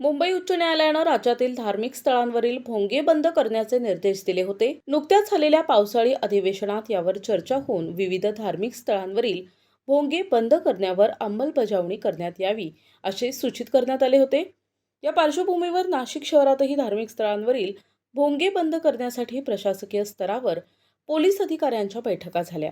मुंबई उच्च न्यायालयानं राज्यातील धार्मिक स्थळांवरील भोंगे बंद करण्याचे निर्देश दिले होते. नुकत्याच झालेल्या पावसाळी अधिवेशनात यावर चर्चा होऊन विविध धार्मिक स्थळांवरील भोंगे बंद करण्यावर अंमलबजावणी करण्यात यावी असे सूचित करण्यात आले होते. या पार्श्वभूमीवर नाशिक शहरातही धार्मिक स्थळांवरील भोंगे बंद करण्यासाठी प्रशासकीय स्तरावर पोलीस अधिकाऱ्यांच्या बैठका झाल्या.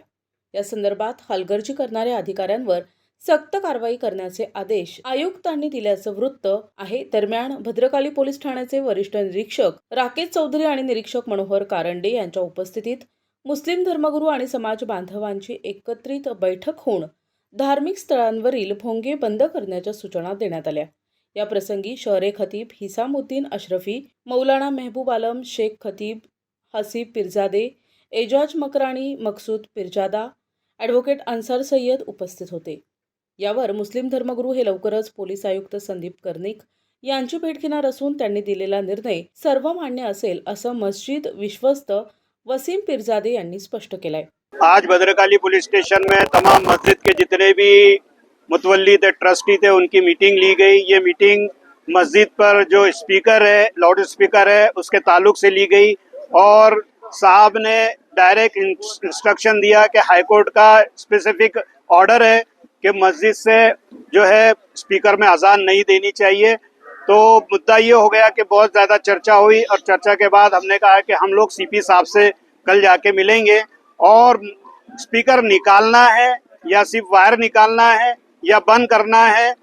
या संदर्भात हलगर्जी करणाऱ्या अधिकाऱ्यांवर सक्त कारवाई करण्याचे आदेश आयुक्तांनी दिल्याचं वृत्त आहे. दरम्यान भद्रकाली पोलीस ठाण्याचे वरिष्ठ निरीक्षक राकेश चौधरी आणि निरीक्षक मनोहर कारंडे यांच्या उपस्थितीत मुस्लिम धर्मगुरू आणि समाज बांधवांची एकत्रित बैठक होऊन धार्मिक स्थळांवरील भोंगे बंद करण्याच्या सूचना देण्यात आल्या. या प्रसंगी शहरे खतीब हिसामुद्दीन अशरफी मौलाना मेहबूब आलम शेख खतीब हसीब पिरजादे एजाज मकराणी मकसूद पिरजादा ॲडव्होकेट अन्सार सय्यद उपस्थित होते. यावर मुस्लिम धर्मगुरू हे लवकरच पोलीस आयुक्त संदीप कर्णिक यांची भेट घेणार असून त्यांनी दिलेला निर्णय सर्वमान्य असेल असं मस्जिद विश्वस्त वसीम पिरजादे यांनी स्पष्ट केलंय. आज भद्रकाली पुलिस स्टेशन में तमाम मस्जिद के जितने भी मुतवली थे ट्रस्टी थे उनकी मीटिंग ली गई। ये मीटिंग मस्जिद पर जो स्पीकर है लाउड स्पीकर है उसके ताल्लुक से ली गई और साहब ने डायरेक्ट इंस्ट्रक्शन दिया कि हाईकोर्ट का स्पेसिफिक ऑर्डर है। कि मस्जिद से जो है स्पीकर में अजान नहीं देनी चाहिए। तो मुद्दा ये हो गया कि बहुत ज़्यादा चर्चा हुई और चर्चा के बाद हमने कहा कि हम लोग सीपी साहब से कल जाके मिलेंगे और स्पीकर निकालना है या सिर्फ़ वायर निकालना है या बंद करना है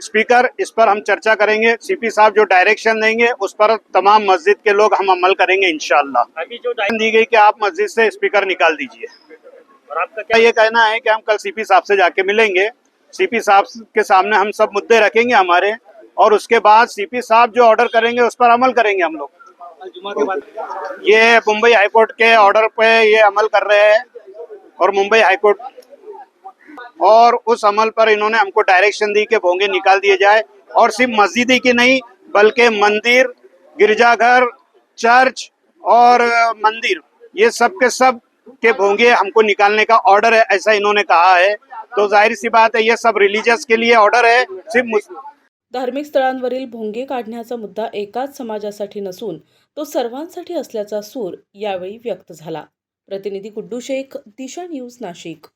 स्पीकर इस पर हम चर्चा करेंगे। सीपी साहब जो डायरेक्शन देंगे उस पर तमाम मस्जिद के लोग हम अमल करेंगे इनशाला अभी जो दी गई कि आप मस्जिद से स्पीकर निकाल दीजिए। और आपका क्या ये कहना है कि हम कल सीपी साहब से जाके मिलेंगे? सीपी साहब के सामने हम सब मुद्दे रखेंगे हमारे और उसके बाद सीपी साहब जो ऑर्डर करेंगे उस पर अमल करेंगे हम लोग। ये मुंबई हाईकोर्ट के ऑर्डर पे ये अमल कर रहे हैं और मुंबई हाईकोर्ट और उस अमल पर इन्होंने हमको डायरेक्शन दी कि भोंगे निकाल दिए जाए और सिर्फ़ मस्जिद ही की नहीं बल्कि मंदिर गिरजाघर चर्च और मंदिर ये सब के सब के भोंगे हमको निकालने का ऑर्डर है ऐसा इन्होंने कहा है। तो जाहिर सी बात है ये सब रिलीजियस के लिए ऑर्डर है सिर्फ धार्मिक स्थळांवरील भोंगे काढण्याचा मुद्दा एकाच समाजासाठी नसून तो सर्वांसाठी असल्याचा सूर यावेळी व्यक्त झाला. प्रतिनिधी गुड्डू शेख दिशा न्यूज नाशिक.